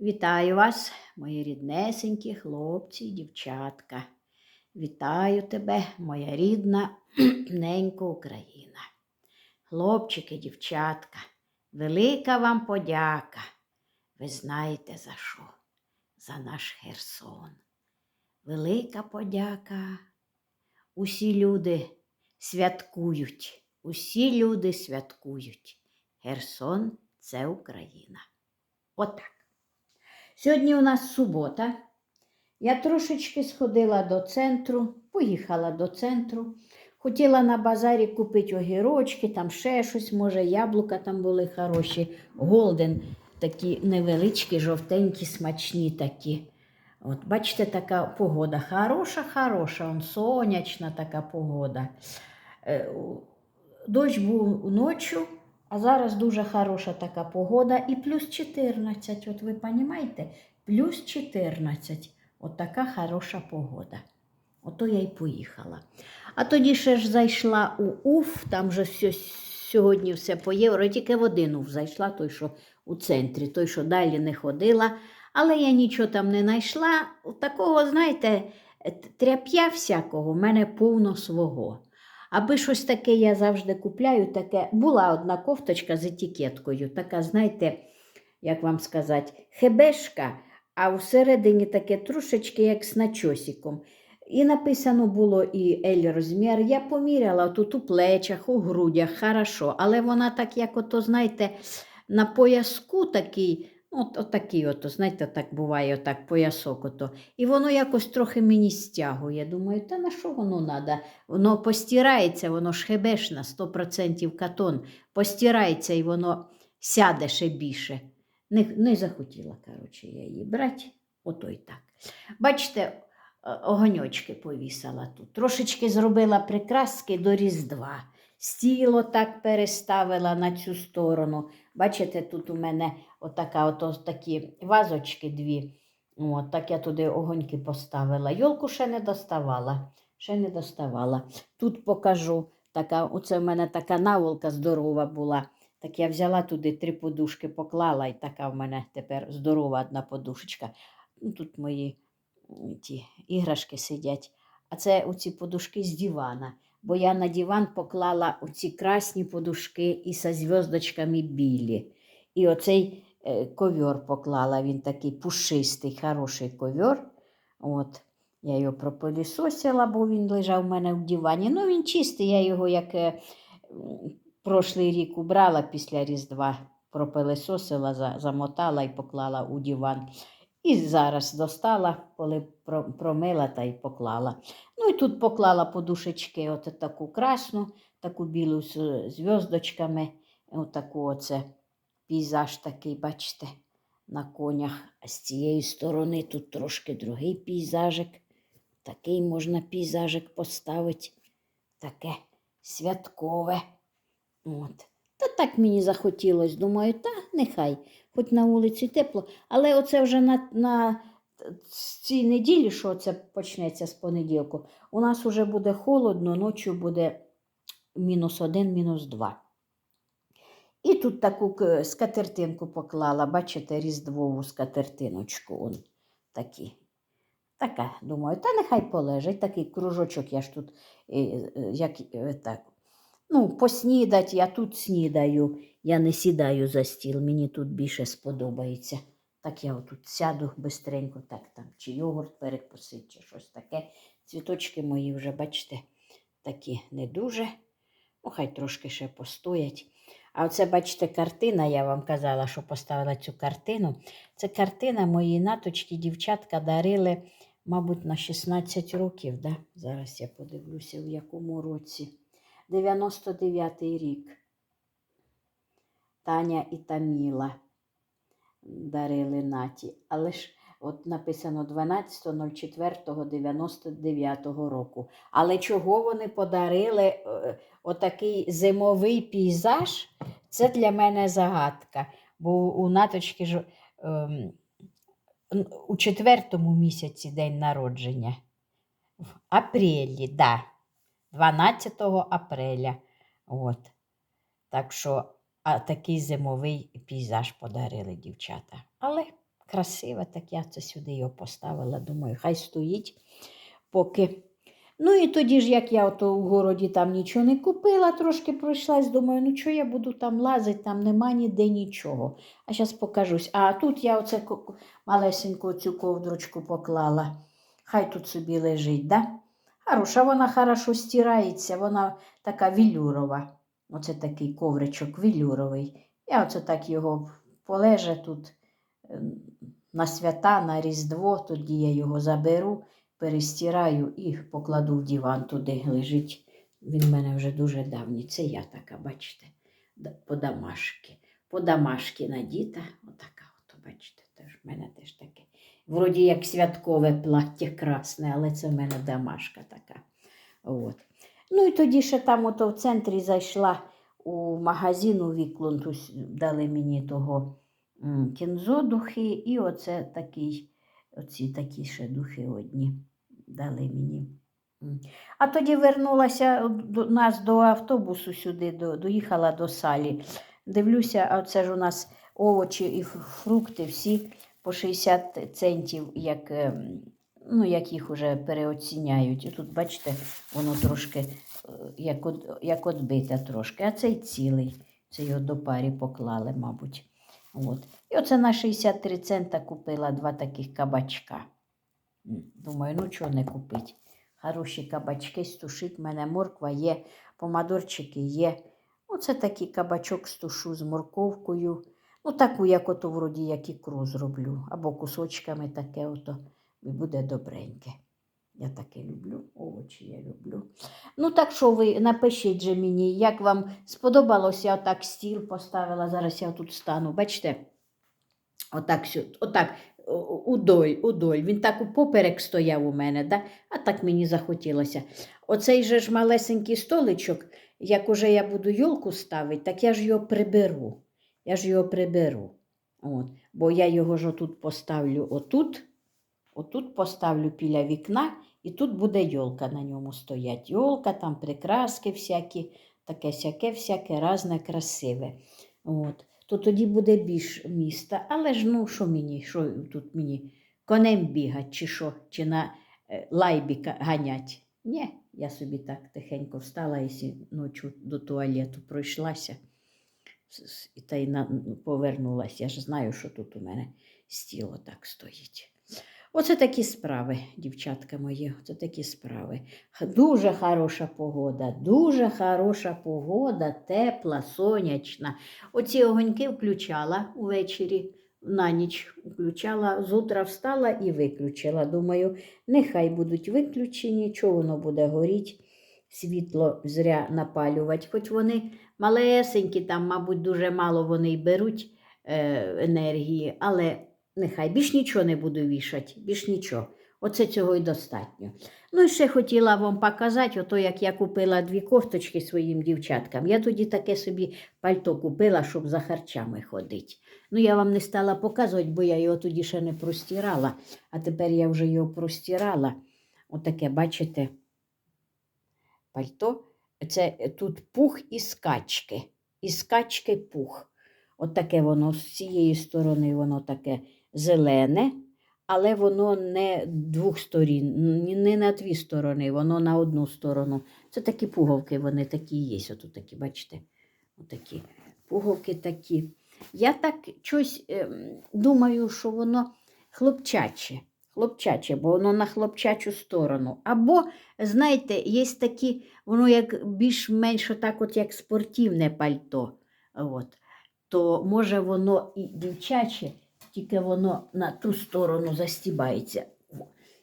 Вітаю вас, мої ріднесенькі хлопці і дівчатка. Вітаю тебе, моя рідна ненька Україна. Хлопчики, дівчатка, велика вам подяка. Ви знаєте за що? За наш Херсон. Велика подяка. Усі люди святкують, усі люди святкують. Херсон це Україна. Отак. Сьогодні у нас субота. Я трошечки сходила до центру, поїхала до центру. Хотіла на базарі купити огірочки, там ще щось, може, яблука там були хороші, голден, такі невеличкі, жовтенькі, смачні такі. От, бачите, така погода. Хороша, хороша, он сонячна така погода. Е, Дощ був ночі, а зараз дуже хороша така погода і плюс 14. От ви розумієте? Плюс 14. От така хороша погода. Ото я й поїхала. А тоді ще ж зайшла у Уф, там же все, сьогодні все по євро, тільки в один Уф зайшла, той, що у центрі, той, що далі не ходила. Але я нічого там не знайшла. Такого, знаєте, тряп'я всякого, в мене повно свого. Аби щось таке я завжди купляю, таке була одна кофточка з етикеткою, така, знаєте, як вам сказати, хебешка, а всередині таке трошечки як з начосиком. І написано було і Ель розмір. Я поміряла тут у плечах, у грудях, хорошо, але вона так, як ото, знаєте, на пояску такий, от, отакий, ото, знаєте, так буває, отак, поясок ото. І воно якось трохи мені стягує. Думаю, та на що воно треба? Воно постирається, воно ж хебешна, 100% катон. Постирається і воно сяде ще більше. Не, не захотіла, коротше, я її брати. Ото й так. Бачите, огоньочки повісила тут. Трошечки зробила прикраски до Різдва. Стіло так переставила на цю сторону. Бачите, тут у мене отака, ото такі вазочки дві. От, так я туди огоньки поставила. Йолку ще не доставала. Ще не доставала. Тут покажу. Така, оце в мене така наволка здорова була. Так я взяла туди три подушки, поклала, і така в мене тепер здорова одна подушечка. Ну, тут мої ті іграшки сидять. А це оці подушки з дивана. Бо я на диван поклала оці красні подушки і со зв'язочками білі. І оцей ковьор поклала, він такий пушистий, хороший ковьор. От. Я його пропилісосила, бо він лежав у мене в дивані. Ну, він чистий, я його як е, прошлий рік убрала після Різдва, пропилисосила, замотала і поклала у диван. І зараз достала, коли промила та й поклала. Ну і тут поклала подушечки, от таку красну, таку білу з зв'язочками, отаку оце пейзаж такий, бачите, на конях. А з цієї сторони тут трошки другий пейзажик. Такий можна пейзажик поставити. Таке святкове. От. Та так мені захотілося. Думаю, та нехай, хоч на вулиці тепло. Але оце вже на, на цій неділі, що це почнеться з понеділку, у нас вже буде холодно, ночі буде мінус один, мінус два. І тут таку скатертинку поклала, бачите, різдвову скатертиночку. Он такі. Така, думаю, та нехай полежить, такий кружочок я ж тут, е, е, як е, так. Ну, поснідать, я тут снідаю, я не сідаю за стіл, мені тут більше сподобається. Так я отут сяду бистренько, так там, чи йогурт перекусить, чи щось таке. Цвіточки мої вже, бачите, такі не дуже. Ну, хай трошки ще постоять. А оце, бачите, картина, я вам казала, що поставила цю картину. Це картина моїй наточки, дівчатка дарили, мабуть, на 16 років. Да? Зараз я подивлюся, в якому році. 99-й рік. Таня і Таміла дарили наті. Але ж от написано 12.04.99 року. Але чого вони подарили е, отакий зимовий пейзаж? Це для мене загадка. Бо у наточки ж ем, у четвертому місяці день народження. В апрелі, да. 12 апреля. От. Так що, а такий зимовий пейзаж подарили дівчата. Але красиве, так я це сюди його поставила. Думаю, хай стоїть, поки. Ну і тоді ж, як я ото у городі там нічого не купила, трошки пройшлась, думаю, ну що я буду там лазити, там нема ніде нічого. А зараз покажусь. А тут я оце малесеньку цю ковдрочку поклала. Хай тут собі лежить, да? Хороша, вона хорошо стирається, вона така вілюрова. Оце такий ковричок вілюровий. Я оце так його полеже тут на свята, на Різдво, тоді я його заберу, перестираю і покладу в диван туди лежить. Він в мене вже дуже давній. Це я така, бачите, да- по-дамашки. По-дамашки надіта. Отака, от, бачите, теж в мене теж таке. Вроді як святкове плаття красне, але це в мене дамашка така. От. Ну і тоді ще там ото в центрі зайшла у магазин у Віклунд, дали мені того кінзо духи, і оце такий, оці такі ще духи одні дали мені. А тоді вернулася до нас до автобусу сюди, до, доїхала до салі. Дивлюся, а це ж у нас овочі і фрукти всі по 60 центів, як, ем, ну, як їх вже переоціняють. І тут, бачите, воно трошки е, як, як отбите трошки, а цей цілий. Це його до парі поклали, мабуть. От. І оце на 63 цента купила два таких кабачка. Думаю, ну чого не купити. Хороші кабачки, стушить, в мене морква є, помадорчики є. Оце такий кабачок стушу з морковкою. Ну, таку, як ото вроді, як ікру зроблю. Або кусочками таке ото. І буде добреньке. Я таке люблю, овочі я люблю. Ну, так що ви напишіть же мені, як вам сподобалося, я отак стіл поставила. Зараз я тут стану. Бачите? Отак, отак удоль, удоль. Він так упоперек стояв у мене, да? а так мені захотілося. Оцей же ж малесенький столичок, як уже я буду йолку ставити, так я ж його приберу. Я ж його приберу. От. Бо я його ж отут поставлю отут, отут поставлю біля вікна, і тут буде йолка на ньому стоять. Йолка, там прикраски всякі, таке сяке, всяке разне красиве. От. То тоді буде більш міста. Але ж ну що мені, що тут мені конем бігать, чи що, чи на е, лайбі ганять. Ні, я собі так тихенько встала і ночі до туалету пройшлася та й повернулася. Я ж знаю, що тут у мене стіл так стоїть. Оце такі справи, дівчатка мої, оце такі справи. Дуже хороша погода, дуже хороша погода, тепла, сонячна. Оці огоньки включала увечері, на ніч включала, з утра встала і виключила. Думаю, нехай будуть виключені, чого воно буде горіть, світло зря напалювати. Хоч вони малесенькі, там, мабуть, дуже мало вони й беруть е, енергії, але нехай більш нічого не буду вішати, більш нічого. Оце цього й достатньо. Ну і ще хотіла вам показати, ото як я купила дві кофточки своїм дівчаткам. Я тоді таке собі пальто купила, щоб за харчами ходити. Ну, я вам не стала показувати, бо я його тоді ще не простирала, а тепер я вже його простирала. Отаке, бачите, пальто. Це тут пух і скачки. І скачки пух. Отаке воно з цієї сторони, воно таке зелене, але воно не двох сторін, не на дві сторони, воно на одну сторону. Це такі пуговки, вони такі є. Ото такі, бачите? Отакі пуговки такі. Я так щось ем, думаю, що воно хлопчаче. Хлопчаче, бо воно на хлопчачу сторону. Або, знаєте, є такі, воно як більш-менш так, от як спортивне пальто. От. То може воно і дівчаче, тільки воно на ту сторону застібається.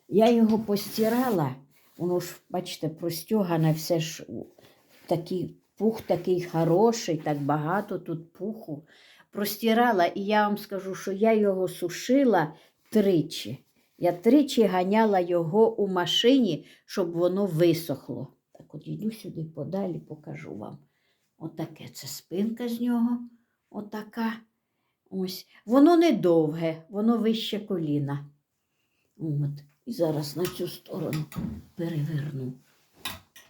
Я його постирала, воно ж, бачите, простягане все ж такий пух такий хороший, так багато тут пуху. Простирала, і я вам скажу, що я його сушила тричі. Я тричі ганяла його у машині, щоб воно висохло. Так от йду сюди подалі, покажу вам. Отаке це спинка з нього. Отака. Ось. Воно не довге, воно вище коліна. От. І зараз на цю сторону переверну.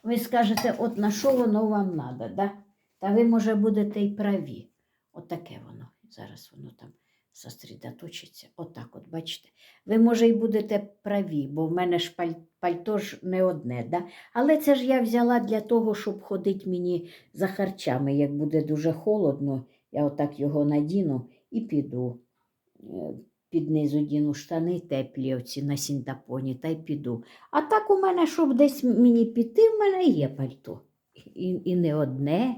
Ви скажете, от на що воно вам треба, да? Та ви, може, будете й праві. Отаке воно. Зараз воно там сосредоточиться. Отак, от, бачите. Ви, може, і будете праві, бо в мене ж паль- пальто ж не одне. Да? Але це ж я взяла для того, щоб ходити мені за харчами. Як буде дуже холодно, я отак його надіну і піду. Е, Під низу діну штани теплі оці на сінтапоні, та й піду. А так у мене, щоб десь мені піти, в мене є пальто. І, і не одне,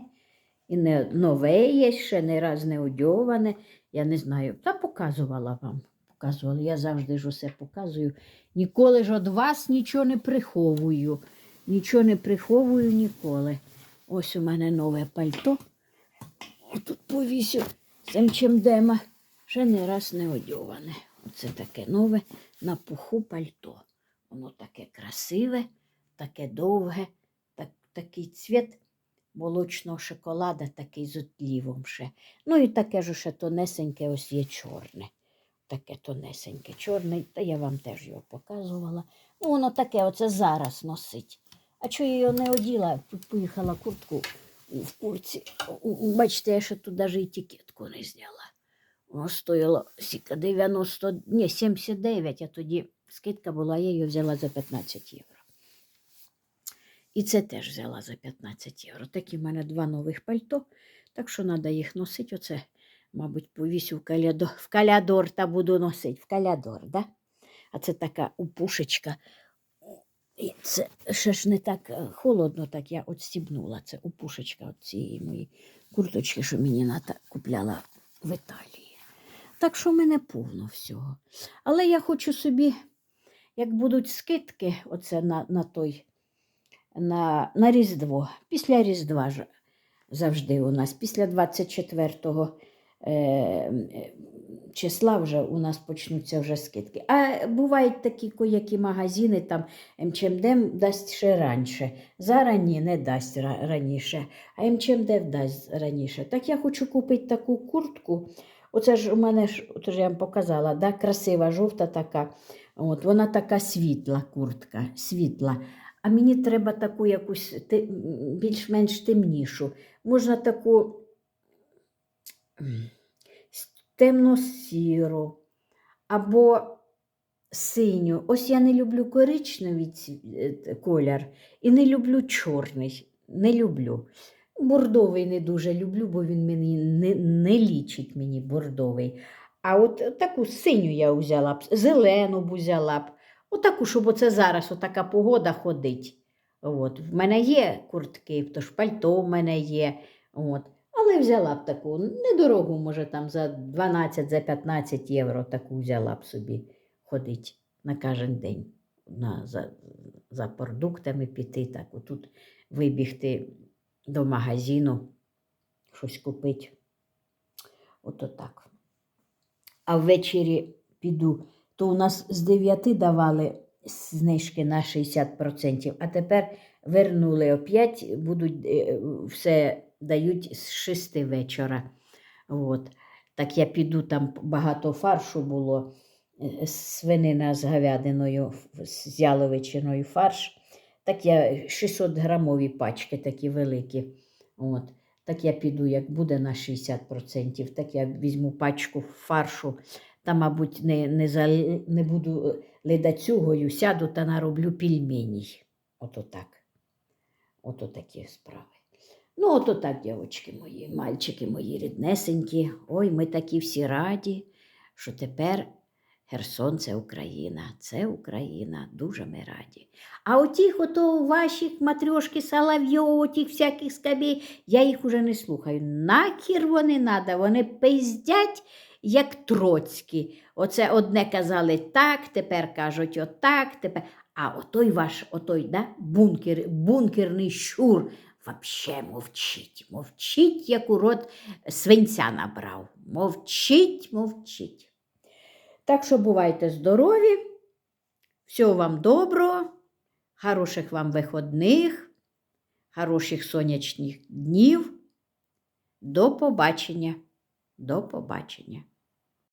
і не нове є, ще не раз не одьоване. Я не знаю. Та показувала вам. Показувала. Я завжди ж усе показую. Ніколи ж від вас нічого не приховую. Нічого не приховую ніколи. Ось у мене нове пальто. Тут повісю з МЧМДема. Ще не раз не одьоване. Оце таке нове на пуху пальто. Воно таке красиве, таке довге, так, такий цвіт молочного шоколада, такий з отлівом ще. Ну і таке ж ще тонесеньке, ось є чорне. Таке тонесеньке, чорне, та я вам теж його показувала. Ну, воно таке оце зараз носить. А чого я його не оділа? Поїхала куртку в курці. Бачите, я ще тут навіть етикетку не зняла. Воно стоїло сіка 90, ні, 79, а тоді скидка була, я її взяла за 15 євро. І це теж взяла за 15 євро. Такі в мене два нових пальто, так що треба їх носити. Оце, мабуть, повісю в калядор, в калядор та буду носити. В калядор, да? А це така упушечка. І це ще ж не так е, холодно, так я отстібнула. Це упушечка от цієї моєї курточки, що мені ната купляла в Італії. Так що в мене повно всього. Але я хочу собі, як будуть скидки, оце на, на той, на, на Різдво. Після Різдва ж завжди у нас, після 24-го е, е, числа вже у нас почнуться вже скидки. А бувають такі коякі магазини, там МЧМД дасть ще раніше. Зараз ні, не дасть раніше, а МЧМД дасть раніше. Так я хочу купити таку куртку. Оце ж у мене ж, от я вам показала, да, красива, жовта така. От, вона така світла куртка, світла. А мені треба таку якусь більш-менш темнішу. Можна таку темно-сіру або синю. Ось я не люблю коричневий е, колір і не люблю чорний. Не люблю. Бордовий не дуже люблю, бо він мені не, не лічить мені бордовий. А от таку синю я взяла б, зелену б взяла б. Отаку, щоб оце зараз отака погода ходить. От. В мене є куртки, тож пальто в мене є. От. Але взяла б таку недорогу, може, там за 12, за 15 євро таку взяла б собі ходить на кожен день. На, за, за продуктами піти, так отут вибігти до магазину, щось купити. Ото так. А ввечері піду, то у нас з 9 давали знижки на 60%, а тепер вернули опять, будуть е, все дають з 6 вечора. От. Так я піду, там багато фаршу було, е, свинина з говядиною, з яловичиною фарш. Так я 600 грамові пачки такі великі. От. Так я піду, як буде на 60%, так я візьму пачку фаршу та, мабуть, не, не, за, не буду е, ледацюгою, сяду та нароблю пельменій. Ото так. Ото такі справи. Ну, ото так, дівчатки мої, мальчики мої ріднесенькі. Ой, ми такі всі раді, що тепер Херсон це Україна, це Україна, дуже ми раді. А отіх ото ваших матрьошки Соловйов, отих всяких скабій, я їх уже не слухаю. Нахір вони надо, вони пиздять, як троцькі. Оце одне казали так, тепер кажуть отак, тепер. А отой ваш, отой, да, бункер, бункерний щур, вообще мовчить, мовчить, як у рот свинця набрав. Мовчить, мовчить. Так що бувайте здорові, всього вам доброго, хороших вам виходних, хороших сонячних днів. До побачення. До побачення.